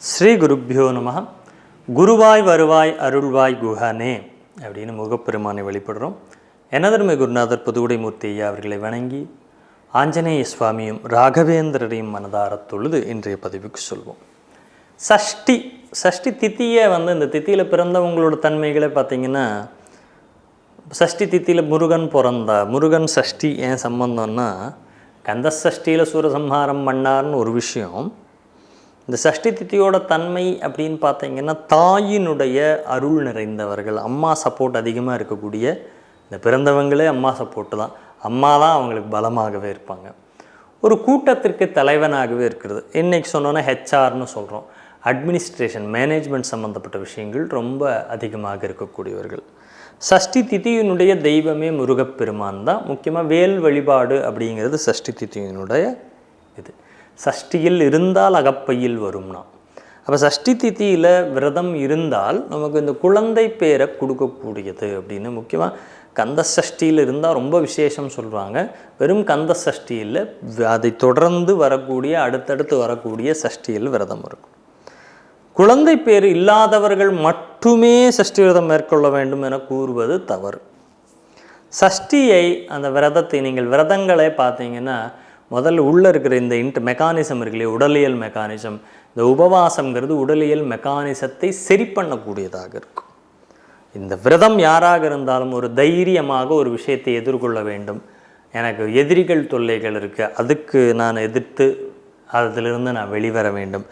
ஸ்ரீ குருப்பியோ நம. குருவாய் வருவாய் அருள்வாய் குஹானே அப்படின்னு முகப்பெருமானை வழிபடுறோம். எனதருமை குருநாதர் புதுகுடைமூர்த்தி ஐயா அவர்களை வணங்கி ஆஞ்சநேய சுவாமியும் ராகவேந்திரரையும் மனதாரத் தொழுது இன்றைய பதிவுக்கு சொல்வோம். சஷ்டி சஷ்டி தித்தியை வந்து இந்த தித்தியில் பிறந்தவங்களோட தன்மைகளை பார்த்திங்கன்னா சஷ்டி தித்தியில் முருகன் பிறந்தா முருகன் சஷ்டி ஏன் சம்பந்தம்னா கந்த சஷ்டியில் சூரசம்ஹாரம் பண்ணார்னு ஒரு விஷயம் இந்த சஷ்டி தித்தியோட தன்மை அப்படின்னு பார்த்தீங்கன்னா தாயினுடைய அருள் நிறைந்தவர்கள். அம்மா சப்போர்ட் அதிகமாக இருக்கக்கூடிய இந்த பிறந்தவங்களே அம்மா சப்போர்ட்டு தான். அம்மா தான் அவங்களுக்கு பலமாகவே இருப்பாங்க. ஒரு கூட்டத்திற்கு தலைவனாகவே இருக்கிறது. இன்றைக்கி சொன்னோன்னா ஹெச்ஆர்னு சொல்கிறோம் அட்மினிஸ்ட்ரேஷன் மேனேஜ்மெண்ட் சம்மந்தப்பட்ட விஷயங்கள் ரொம்ப அதிகமாக இருக்கக்கூடியவர்கள். சஷ்டி திதியினுடைய தெய்வமே முருகப்பெருமான் தான். முக்கியமாக வேல் வழிபாடு அப்படிங்கிறது சஷ்டி திதியினுடைய இது. சஷ்டியில் இருந்தால் அகப்பையில் வரும்னா. அப்போ சஷ்டி தித்தியில் விரதம் இருந்தால் நமக்கு இந்த குழந்தை பேரை கொடுக்கக்கூடியது அப்படின்னு முக்கியமாக கந்த சஷ்டியில் இருந்தால் ரொம்ப விசேஷம் சொல்கிறாங்க வெறும் கந்த சஷ்டியில் அதை தொடர்ந்து வரக்கூடிய அடுத்தடுத்து வரக்கூடிய சஷ்டியில் விரதம் இருக்கும். குழந்தை பேர் இல்லாதவர்கள் மட்டுமே சஷ்டி விரதம் மேற்கொள்ள வேண்டும் என கூறுவது தவறு. சஷ்டியை அந்த விரதத்தை நீங்கள் விரதங்களே பார்த்தீங்கன்னா முதல்ல உள்ளே இருக்கிற இந்த இன்ட் மெக்கானிசம் இருக்கு இல்லையா உடலியல் மெக்கானிசம் இந்த உபவாசம்ங்கிறது உடலியல் மெக்கானிசத்தை சரி பண்ணக்கூடியதாக இருக்கும். இந்த விரதம் யாராக இருந்தாலும் ஒரு தைரியமாக ஒரு விஷயத்தை எதிர்கொள்ள வேண்டும். எனக்கு எதிரிகள் தொல்லைகள் இருக்குது அதுக்கு நான் எதிர்த்து அதிலிருந்து நான் வெளிவர வேண்டும்.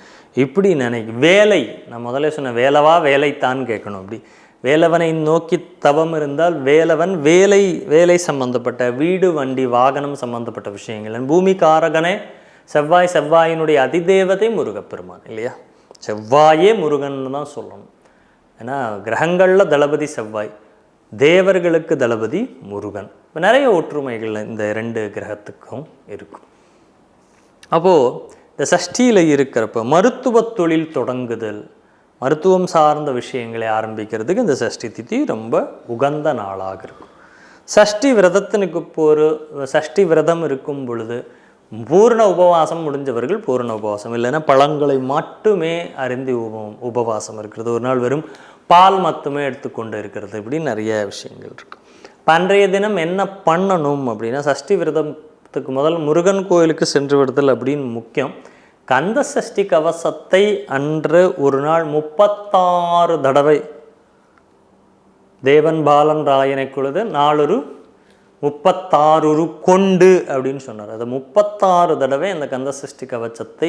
இப்படி நினைக்க வேலை நான் முதல்ல சொன்ன வேலைவா வேலைத்தான் கேட்கணும் அப்படி. வேலவனை நோக்கி தவம் இருந்தால் வேலவன் வேலை வேலை சம்பந்தப்பட்ட வீடு வண்டி வாகனம் சம்பந்தப்பட்ட விஷயங்கள். பூமி காரகனே செவ்வாய் செவ்வாயினுடைய அதிதேவதை முருகப்பெருமான் இல்லையா? செவ்வாயே முருகன் தான் சொல்லணும். ஏன்னா கிரகங்களில் தளபதி செவ்வாய் தேவர்களுக்கு தளபதி முருகன். இப்போ நிறைய ஒற்றுமைகள் இந்த ரெண்டு கிரகத்துக்கும் இருக்கும். அப்போது இந்த சஷ்டியில் இருக்கிறப்ப மருத்துவ தொழில் தொடங்குதல் மருத்துவம் சார்ந்த விஷயங்களை ஆரம்பிக்கிறதுக்கு இந்த சஷ்டி திதி ரொம்ப உகந்த நாளாக இருக்கும். சஷ்டி விரதத்தினுக்கு ஒரு சஷ்டி விரதம் இருக்கும் பொழுது பூர்ண உபவாசம் முடிஞ்சவர்கள் பூர்ண உபவாசம் இல்லைன்னா பழங்களை மட்டுமே அறிந்து உப உபவாசம் இருக்கிறது. ஒரு நாள் வெறும் பால் மட்டுமே எடுத்துக்கொண்டு இருக்கிறது. இப்படி நிறைய விஷயங்கள் இருக்கு. பன்றைய அன்றைய தினம் என்ன பண்ணணும் அப்படின்னா சஷ்டி விரதத்துக்கு முதல் முருகன் கோயிலுக்கு சென்று விடுதல் அப்படின்னு முக்கியம். கந்த சஷ்டி கவசத்தை அன்று ஒரு நாள் முப்பத்தாறு தடவை தேவன் பாலன் ராயனை குழுது நாளொரு முப்பத்தாறு கொண்டு அப்படின்னு சொன்னார். அது முப்பத்தாறு தடவை அந்த கந்த சஷ்டி கவச்சத்தை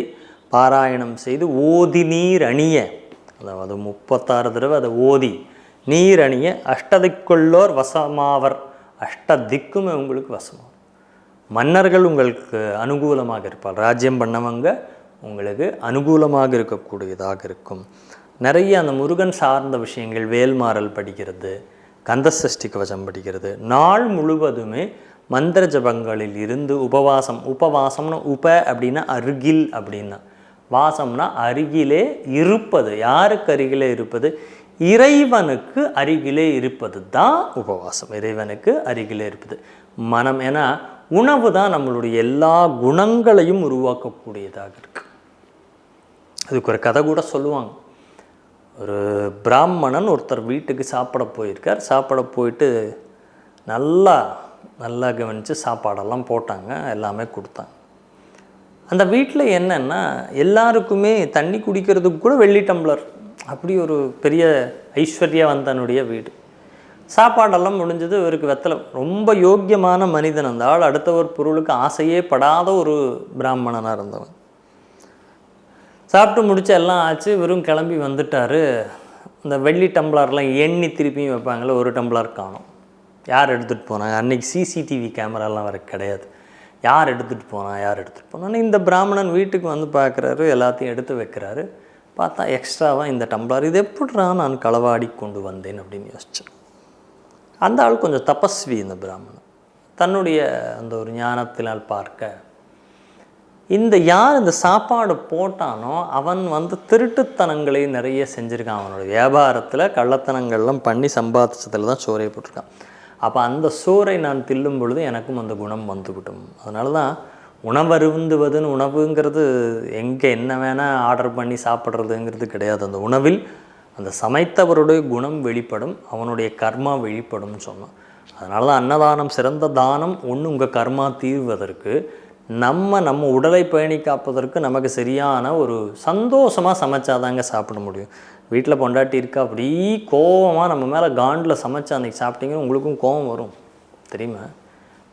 பாராயணம் செய்து ஓதி நீர் அணிய அதாவது முப்பத்தாறு தடவை அதை ஓதி நீர் அணிய அஷ்டதிக்குள்ளோர் வசமாவர் அஷ்ட திக்குமே உங்களுக்கு வசமாவர். மன்னர்கள் உங்களுக்கு அனுகூலமாக இருப்பார். ராஜ்யம் பண்ணவங்க உங்களுக்கு அனுகூலமாக இருக்கக்கூடியதாக இருக்கும். நிறைய அந்த முருகன் சார்ந்த விஷயங்கள் வேல்மாறல் படிக்கிறது கந்தசஷ்டி கவசம் படிக்கிறது நாள் முழுவதுமே மந்திர ஜபங்களில் இருந்து உபவாசம் உபவாசம்னு உப அப்படின்னா அருகில் அப்படின்னா. வாசம்னா அருகிலே இருப்பது யாருக்கு அருகிலே இருப்பது? இறைவனுக்கு அருகிலே இருப்பது தான் உபவாசம். இறைவனுக்கு அருகிலே இருப்பது. மனம் ஏன்னா உணவு தான் நம்மளுடைய எல்லா குணங்களையும் உருவாக்கக்கூடியதாக இருக்குது அதுக்கு ஒரு கதை கூட சொல்லுவாங்க. ஒரு பிராமணன் ஒருத்தர் வீட்டுக்கு சாப்பிட போயிருக்கார். சாப்பிட போயிட்டு நல்லா நல்லா கவனித்து சாப்பாடெல்லாம் போட்டாங்க. எல்லாமே கொடுத்தாங்க. அந்த வீட்டில் என்னென்னா எல்லாருக்குமே தண்ணி குடிக்கிறதுக்கு கூட வெள்ளி டம்ளர். அப்படி ஒரு பெரிய ஐஸ்வர்யவந்தனுடைய வீடு. சாப்பாடெல்லாம் முடிஞ்சது இவருக்கு வெத்தலை. ரொம்ப யோக்கியமான மனிதன் அந்த ஆள். அடுத்த ஒரு பொருளுக்கு ஆசையே படாத ஒரு பிராமணனாக இருந்தவன். சாப்பிட்டு முடிச்சு எல்லாம் ஆச்சு. வெறும் கிளம்பி வந்துட்டார். இந்த வெள்ளி டம்ளர்லாம் எண்ணி திருப்பியும் வைப்பாங்களே ஒரு டம்ளர் காணும். யார் எடுத்துகிட்டு போனாங்க? அன்றைக்கி சிசிடிவி கேமராலாம் வர கிடையாது. யார் எடுத்துகிட்டு போனால் யார் எடுத்துகிட்டு போனான்னு இந்த பிராமணன் வீட்டுக்கு வந்து பார்க்குறாரு எல்லாத்தையும் எடுத்து வைக்கிறாரு. பார்த்தா எக்ஸ்ட்ராவாக இந்த டம்ளர் இது எப்படிரா நான் களவாடி கொண்டு வந்தேன் அப்படின்னு யோசித்தேன் அந்த ஆள் கொஞ்சம் தபஸ்வி இந்த பிராமணன். தன்னுடைய அந்த ஒரு ஞானத்தினால் பார்க்க இந்த யார் இந்த சாப்பாடு போட்டானோ அவன் வந்து திருட்டுத்தனங்களை நிறைய செஞ்சுருக்கான். அவனோட வியாபாரத்தில் கள்ளத்தனங்கள்லாம் பண்ணி சம்பாதிச்சதில் தான் சோறை போட்டிருக்கான். அப்போ அந்த சோறை நான் தில்லும் பொழுது எனக்கும் அந்த குணம் வந்துவிட்டும் அதனால தான் உணவருந்துவதுன்னு உணவுங்கிறது எங்கே என்ன வேணால் ஆர்டர் பண்ணி சாப்பிட்றதுங்கிறது கிடையாது. அந்த உணவில் அந்த சமைத்தவருடைய குணம் வெளிப்படும் அவனுடைய கர்மா வெளிப்படும்னு சொன்னான் அதனால தான் அன்னதானம் சிறந்த தானம் ஒன்று உங்கள் கர்மா தீர்வதற்கு நம்ம நம்ம உடலை பயணி காப்பதற்கு நமக்கு சரியான ஒரு சந்தோஷமாக சமைச்சாதாங்க சாப்பிட முடியும். வீட்டில் பொண்டாட்டி இருக்கா அப்படி கோவமாக நம்ம மேலே காண்டில் சமைச்சு அன்றைக்கி சாப்பிட்டீங்கன்னா உங்களுக்கும் கோவம் வரும். தெரியுமா?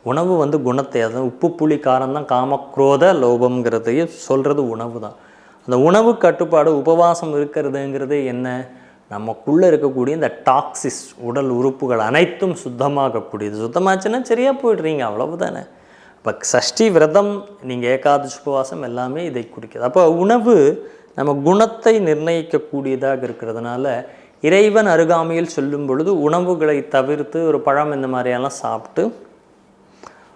உணவு வந்து குணத்தை அதாவது உப்பு புளி காரம் தான் காமக்ரோத லோபம்ங்கிறதையும் சொல்கிறது உணவு தான். அந்த உணவு கட்டுப்பாடு உபவாசம் இருக்கிறதுங்கிறது என்ன? நமக்குள்ளே இருக்கக்கூடிய இந்த டாக்ஸிஸ் உடல் உறுப்புகள் அனைத்தும் சுத்தமாகக்கூடியது. சுத்தமாச்சுன்னா சரியாக போயிடுறீங்க அவ்வளவுதானே? இப்போ சஷ்டி விரதம் நீங்கள் ஏகாதசி உபவாசம் எல்லாமே இதை குறிக்கிறது அப்போ உணவு நம்ம குணத்தை நிர்ணயிக்கக்கூடியதாக இருக்கிறதுனால இறைவன் அருகாமையில் சொல்லும் பொழுது உணவுகளை தவிர்த்து ஒரு பழம் இந்த மாதிரியெல்லாம் சாப்பிட்டு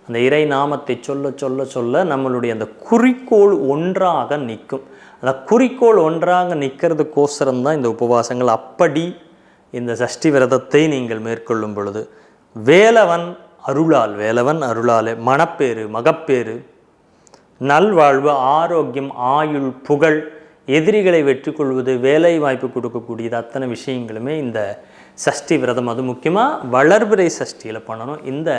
அந்த இறை நாமத்தை சொல்ல சொல்ல சொல்ல நம்மளுடைய அந்த குறிக்கோள் ஒன்றாக நிற்கும். அந்த குறிக்கோள் ஒன்றாக நிற்கிறதுக்கோசரம் தான் இந்த உபவாசங்கள். அப்படி இந்த சஷ்டி விரதத்தை நீங்கள் மேற்கொள்ளும் பொழுது வேலவன் அருளால் வேலவன் அருளாலே மணப்பேறு மகப்பேறு. நல்வாழ்வு ஆரோக்கியம் ஆயுள் புகழ் எதிரிகளை வெற்றி கொள்வது வேலை வாய்ப்பு கொடுக்கக்கூடியது அத்தனை விஷயங்களுமே இந்த சஷ்டி விரதம். அது முக்கியமாக வளர்பிறை சஷ்டியில் பண்ணணும். இந்த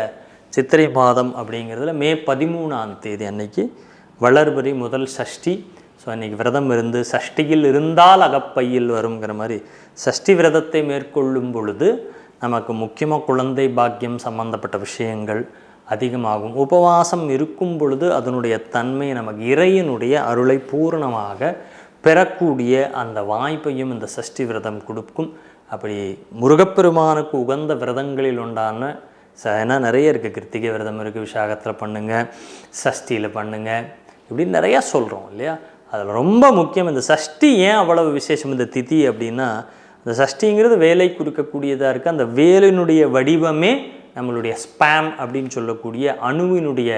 சித்திரை மாதம் அப்படிங்கிறதுல மே பதிமூணாம் தேதி அன்னைக்கு வளர்பிறை முதல் சஷ்டி. ஸோ அன்றைக்கி விரதம் இருந்து சஷ்டியில் இருந்தால் அகப்பையில் வருங்கிற மாதிரி சஷ்டி விரதத்தை மேற்கொள்ளும் பொழுது நமக்கு முக்கியமாக குழந்தை பாக்கியம் சம்பந்தப்பட்ட விஷயங்கள் அதிகமாகும். உபவாசம் இருக்கும் பொழுது அதனுடைய தன்மை நமக்கு இறையினுடைய அருளை பூரணமாக பெறக்கூடிய அந்த வாய்ப்பையும் இந்த சஷ்டி விரதம் கொடுக்கும். அப்படி முருகப்பெருமானுக்கு உகந்த விரதங்களில் உண்டான ச ஏன்னா நிறைய இருக்குது கிருத்திகை விரதம் இருக்குது விசாகத்தில் பண்ணுங்கள் சஷ்டியில் பண்ணுங்கள் இப்படின்னு நிறையா சொல்கிறோம் இல்லையா? அதில் ரொம்ப முக்கியம் இந்த சஷ்டி ஏன் அவ்வளவு விசேஷம்? இந்த திதி அப்படின்னா இந்த சஷ்டிங்கிறது வேலை கொடுக்கக்கூடியதாக இருக்குது அந்த வேலினுடைய வடிவமே நம்மளுடைய ஸ்பேம் அப்படின்னு சொல்லக்கூடிய அணுவினுடைய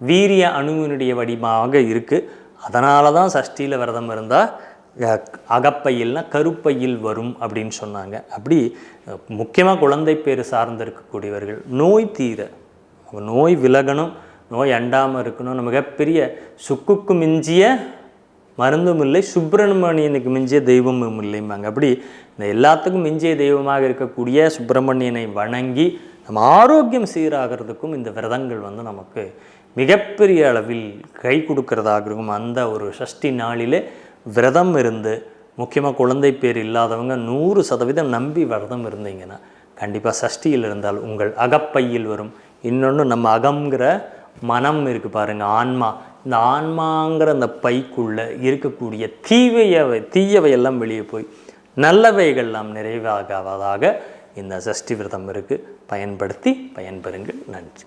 வீரிய அணுவினுடைய வடிவமாக இருக்குது அதனால தான் சஷ்டியில் விரதம் இருந்தால் அகப்பையில்னா கருப்பையில் வரும் அப்படின்னு சொன்னாங்க. அப்படி முக்கியமாக குழந்தை பேர் சார்ந்து இருக்கக்கூடியவர்கள் நோய் தீர நோய் விலகணும் நோய் அண்டாமல் இருக்கணும் மிகப்பெரிய சுக்குக்கு மிஞ்சிய மருந்தும் இல்லை சுப்பிரமணியனுக்கு மிஞ்சிய தெய்வமும் இல்லைம்பாங்க. அப்படி இந்த எல்லாத்துக்கும் மிஞ்சிய தெய்வமாக இருக்கக்கூடிய சுப்பிரமணியனை வணங்கி நம்ம ஆரோக்கியம் சீராகிறதுக்கும் இந்த விரதங்கள் வந்து நமக்கு மிகப்பெரிய அளவில் கை கொடுக்கறதாக இருக்கும். அந்த ஒரு சஷ்டி நாளிலே விரதம் இருந்து முக்கியமாக குழந்தை பேர் இல்லாதவங்க நூறு சதவீதம் நம்பி விரதம் இருந்தீங்கன்னா கண்டிப்பாக சஷ்டியில் இருந்தால் உங்கள் அகப்பையில் வரும். இன்னொன்று நம்ம அகங்கிற மனம் இருக்குது பாருங்கள் ஆன்மா. இந்த ஆன்மாங்கிற அந்த பைக்குள்ளே இருக்கக்கூடிய தீவையவை தீயவையெல்லாம் வெளியே போய் நல்லவைகள்லாம் நிறைவாகாவதாக இந்த சஷ்டி விரதம் இருக்குது பயன்படுத்தி பயன்பெறுங்கள். நன்றி.